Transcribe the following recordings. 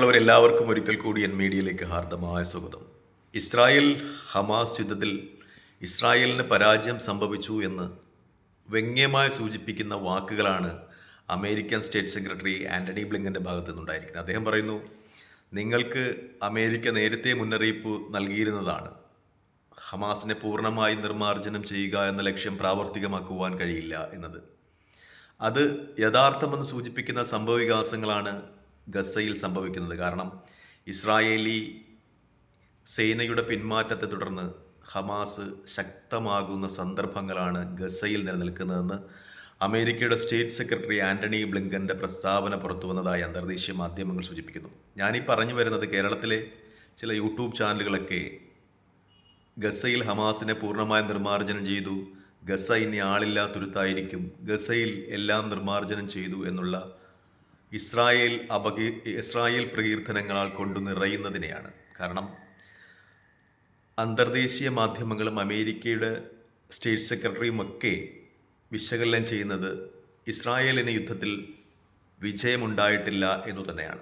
പ്രിയമുള്ളവരെല്ലാവർക്കും ഒരിക്കൽ കൂടി എൻ മീഡിയയിലേക്ക് ഹാർദമായ സ്വാഗതം. ഇസ്രായേൽ ഹമാസ് യുദ്ധത്തിൽ ഇസ്രായേലിന് പരാജയം സംഭവിച്ചു എന്ന് വ്യംഗ്യമായി സൂചിപ്പിക്കുന്ന വാക്കുകളാണ് അമേരിക്കൻ സ്റ്റേറ്റ് സെക്രട്ടറി ആന്റണി ബ്ലിങ്കന്റെ ഭാഗത്തു നിന്നുണ്ടായിരിക്കുന്നത് അദ്ദേഹം പറയുന്നു നിങ്ങൾക്ക് അമേരിക്ക നേരത്തെ മുന്നറിയിപ്പ് നൽകിയിരുന്നതാണ്. ഹമാസിനെ പൂർണമായി നിർമ്മാർജനം ചെയ്യുക എന്ന ലക്ഷ്യം പ്രാവർത്തികമാക്കുവാൻ കഴിയില്ല എന്നത്. അത് യഥാർത്ഥമെന്ന് സൂചിപ്പിക്കുന്ന സംഭവവികാസങ്ങളാണ് ഗസയിൽ സംഭവിക്കുന്നത്. കാരണം ഇസ്രായേലി സേനയുടെ പിന്മാറ്റത്തെ തുടർന്ന് ഹമാസ് ശക്തമാകുന്ന സന്ദർഭങ്ങളാണ് ഗസയിൽ നിലനിൽക്കുന്നതെന്ന് അമേരിക്കയുടെ സ്റ്റേറ്റ് സെക്രട്ടറി ആന്റണി ബ്ലിങ്കന്റെ പ്രസ്താവന പുറത്തു വന്നതായി അന്തർദേശീയ മാധ്യമങ്ങൾ സൂചിപ്പിക്കുന്നു. ഞാനീ പറഞ്ഞു വരുന്നത് കേരളത്തിലെ ചില യൂട്യൂബ് ചാനലുകളൊക്കെ ഗസയിൽ ഹമാസിനെ പൂർണമായി നിർമ്മാർജനം ചെയ്തു. ഗസ ഇനി ആളില്ലാത്തൊരുത്തായിരിക്കും. ഗസയിൽ എല്ലാം നിർമ്മാർജനം ചെയ്തു എന്നുള്ള ഇസ്രായേൽ അപകീ ഇസ്രായേൽ പ്രകീർത്തനങ്ങളാൽ കൊണ്ടു നിറയുന്നതിനെയാണ്. കാരണം അന്തർദേശീയ മാധ്യമങ്ങളും അമേരിക്കയുടെ സ്റ്റേറ്റ് സെക്രട്ടറിയും ഒക്കെ വിശകലനം ചെയ്യുന്നത് ഇസ്രായേലിന് യുദ്ധത്തിൽ വിജയമുണ്ടായിട്ടില്ല എന്നു തന്നെയാണ്.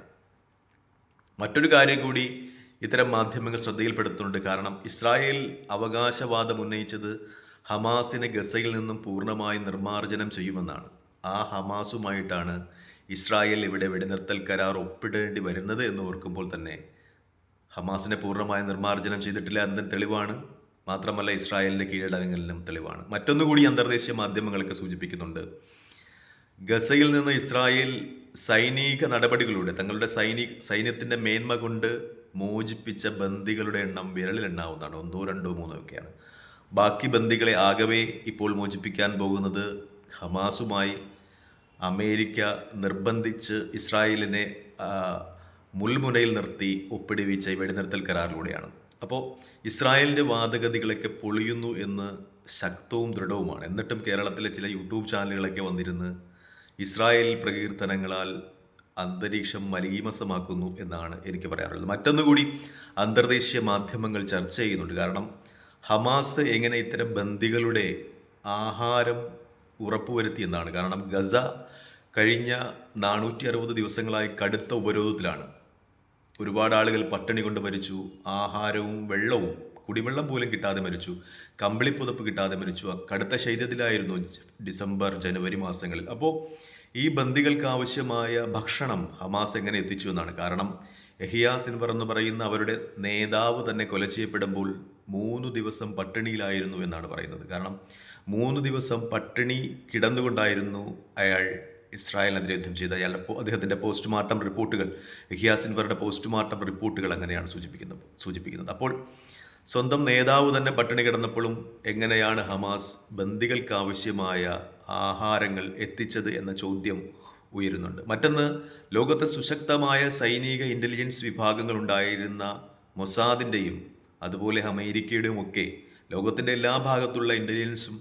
മറ്റൊരു കാര്യം കൂടി ഇത്തരം മാധ്യമങ്ങൾ ശ്രദ്ധയിൽപ്പെടുത്തുന്നുണ്ട്. കാരണം ഇസ്രായേൽ അവകാശവാദം ഉന്നയിച്ചത് ഹമാസിനെ ഗസയിൽ നിന്നും പൂർണമായി നിർമ്മാർജനം ചെയ്യുമെന്നാണ്. ആ ഹമാസുമായിട്ടാണ് ഇസ്രായേൽ ഇവിടെ വെടിനിർത്തൽ കരാർ ഒപ്പിടേണ്ടി വരുന്നത് എന്ന് ഓർക്കുമ്പോൾ തന്നെ ഹമാസിനെ പൂർണമായ നിർമ്മാർജനം ചെയ്തിട്ടില്ല എന്നതിന് തെളിവാണ്. മാത്രമല്ല ഇസ്രായേലിന്റെ കീഴടങ്ങലിനും തെളിവാണ്. മറ്റൊന്നുകൂടി അന്തർദേശീയ മാധ്യമങ്ങളൊക്കെ സൂചിപ്പിക്കുന്നുണ്ട്. ഗസയിൽ നിന്ന് ഇസ്രായേൽ സൈനിക നടപടികളിലൂടെ തങ്ങളുടെ സൈനിക സൈന്യത്തിന്റെ മേന്മ കൊണ്ട് മോചിപ്പിച്ച ബന്ദികളുടെ എണ്ണം വിരലിലെണ്ണാവുന്നതാണ് ഒന്നോ രണ്ടോ മൂന്നോ ഒക്കെയാണ്. ബാക്കി ബന്ദികളെ ആകവേ ഇപ്പോൾ മോചിപ്പിക്കാൻ പോകുന്നത് ഹമാസുമായി അമേരിക്ക നിർബന്ധിച്ച് ഇസ്രായേലിനെ മുൾമുനയിൽ നിർത്തി ഒപ്പിടുവിച്ച ഈ വെടിനിർത്തൽ കരാറിലൂടെയാണ്. അപ്പോൾ ഇസ്രായേലിന്റെ വാദഗതികളൊക്കെ പൊളിയുന്നു എന്ന് ശക്തവും ദൃഢവുമാണ്. എന്നിട്ടും കേരളത്തിലെ ചില യൂട്യൂബ് ചാനലുകളൊക്കെ വന്നിരുന്ന് ഇസ്രായേൽ പ്രകീർത്തനങ്ങളാൽ അന്തരീക്ഷം മലീമസമാക്കുന്നു എന്നാണ് എനിക്ക് പറയാനുള്ളത് മറ്റൊന്നുകൂടി അന്തർദേശീയ മാധ്യമങ്ങൾ ചർച്ച ചെയ്യുന്നുണ്ട്. കാരണം ഹമാസ് എങ്ങനെ ഇത്തരം ബന്ദികളുടെ ആഹാരം ഉറപ്പുവരുത്തി എന്നാണ്. കാരണം ഗസ കഴിഞ്ഞ നാനൂറ്റി അറുപത് ദിവസങ്ങളായി കടുത്ത ഉപരോധത്തിലാണ്. ഒരുപാട് ആളുകൾ പട്ടിണി കൊണ്ട് മരിച്ചു. ആഹാരവും വെള്ളവും കുടിവെള്ളം പോലും കിട്ടാതെ മരിച്ചു. കമ്പിളിപ്പുതപ്പ് കിട്ടാതെ മരിച്ചു. കടുത്ത ശൈത്യത്തിലായിരുന്നു ഡിസംബർ ജനുവരി മാസങ്ങളിൽ. അപ്പോൾ ഈ ബന്ദികൾക്ക് ആവശ്യമായ ഭക്ഷണം ഹമാസ് എങ്ങനെ എത്തിച്ചു എന്നാണ്. കാരണം എഹിയാ സിൻവർ എന്ന് പറയുന്ന അവരുടെ നേതാവ് തന്നെ കൊല ചെയ്യപ്പെടുമ്പോൾ മൂന്ന് ദിവസം പട്ടിണിയിലായിരുന്നു എന്നാണ് പറയുന്നത്. കാരണം മൂന്ന് ദിവസം പട്ടിണി കിടന്നുകൊണ്ടായിരുന്നു അയാൾ ഇസ്രായേലിനെതിരെ യുദ്ധം ചെയ്ത അയാളുടെ അദ്ദേഹത്തിന്റെ പോസ്റ്റ്മോർട്ടം റിപ്പോർട്ടുകൾ ഹിയാസിൻവറുടെ പോസ്റ്റ്മോർട്ടം റിപ്പോർട്ടുകൾ അങ്ങനെയാണ് സൂചിപ്പിക്കുന്നത് സൂചിപ്പിക്കുന്നത്. അപ്പോൾ സ്വന്തം നേതാവ് തന്നെ പട്ടിണി കിടന്നപ്പോഴും എങ്ങനെയാണ് ഹമാസ് ബന്ദികൾക്ക് ആവശ്യമായ ആഹാരങ്ങൾ എത്തിച്ചത് എന്ന ചോദ്യം ഉയരുന്നുണ്ട്. മറ്റൊന്ന് ലോകത്തെ സുശക്തമായ സൈനിക ഇന്റലിജൻസ് വിഭാഗങ്ങൾ ഉണ്ടായിരുന്ന മൊസാദിന്റെയും അതുപോലെ അമേരിക്കയുടെയും ഒക്കെ ലോകത്തിന്റെ എല്ലാ ഭാഗത്തുള്ള ഇന്റലിജൻസും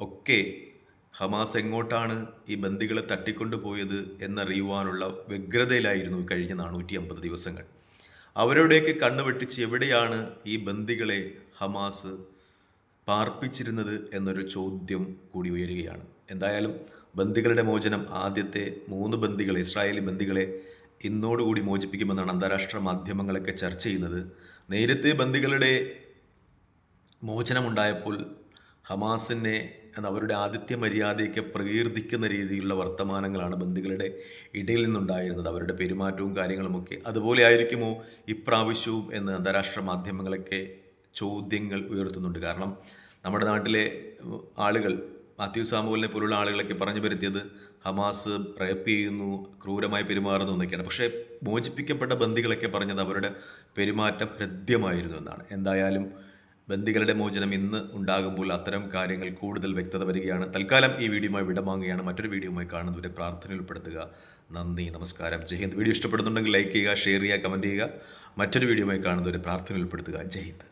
ഒക്കെ ഹമാസ് എങ്ങോട്ടാണ് ഈ ബന്ദികളെ തട്ടിക്കൊണ്ടുപോയത് എന്നറിയുവാനുള്ള വ്യഗ്രതയിലായിരുന്നു കഴിഞ്ഞ നാനൂറ്റി അമ്പത് ദിവസങ്ങൾ. അവരുടെയൊക്കെ കണ്ണുവെട്ടിച്ച് എവിടെയാണ് ഈ ബന്ദികളെ ഹമാസ് പാർപ്പിച്ചിരുന്നത് എന്നൊരു ചോദ്യം കൂടി ഉയരുകയാണ്. എന്തായാലും ബന്ദികളുടെ മോചനം ആദ്യത്തെ മൂന്ന് ബന്ദികളെ ഇസ്രായേലി ബന്ദികളെ ഇന്നോടുകൂടി മോചിപ്പിക്കുമെന്നാണ് അന്താരാഷ്ട്ര മാധ്യമങ്ങളൊക്കെ ചർച്ച ചെയ്യുന്നത്. നേരത്തെ ബന്ദികളുടെ മോചനമുണ്ടായപ്പോൾ ഹമാസിനെ എന്ന അവരുടെ ആദിത്യ മര്യാദയ്ക്ക് പ്രകീർത്തിക്കുന്ന രീതിയിലുള്ള വർത്തമാനങ്ങളാണ് ബന്ദികളുടെ ഇടയിൽ നിന്നുണ്ടായിരുന്നത്. അവരുടെ പെരുമാറ്റവും കാര്യങ്ങളുമൊക്കെ അതുപോലെ ആയിരിക്കുമോ ഇപ്രാവശ്യവും എന്ന് അന്താരാഷ്ട്ര മാധ്യമങ്ങളൊക്കെ ചോദ്യങ്ങൾ ഉയർത്തുന്നുണ്ട്. കാരണം നമ്മുടെ നാട്ടിലെ ആളുകൾ മാത്യു സാമുവലിനെ പോലുള്ള ആളുകളൊക്കെ പറഞ്ഞു വരുത്തിയത് ഹമാസ് റേപ്പ് ചെയ്യുന്നു ക്രൂരമായി പെരുമാറുന്നു എന്നൊക്കെയാണ്. പക്ഷേ മോചിപ്പിക്കപ്പെട്ട ബന്ദികളൊക്കെ പറഞ്ഞത് അവരുടെ പെരുമാറ്റം ഹൃദ്യമായിരുന്നു എന്നാണ്. എന്തായാലും ബന്ദികളുടെ മോചനം ഇന്ന് ഉണ്ടാകുമ്പോൾ അത്തരം കാര്യങ്ങൾ കൂടുതൽ വ്യക്തത വരികയാണ്. തൽക്കാലം ഈ വീഡിയോയുമായി വിടമാങ്ങുകയാണ് മറ്റൊരു വീഡിയോയുമായി കാണുന്നവരെ പ്രാർത്ഥനയിൽ ഉൾപ്പെടുത്തുക നന്ദി നമസ്കാരം. ജയ് ഹിന്ദ്. വീഡിയോ ഇഷ്ടപ്പെടുന്നുണ്ടെങ്കിൽ ലൈക്ക് ചെയ്യുക ഷെയർ ചെയ്യുക കമന്റ് ചെയ്യുക. മറ്റൊരു വീഡിയോയുമായി കാണുന്നവരെ പ്രാർത്ഥനയിൽ ഉൾപ്പെടുത്തുക ജയ് ഹിന്ദ്.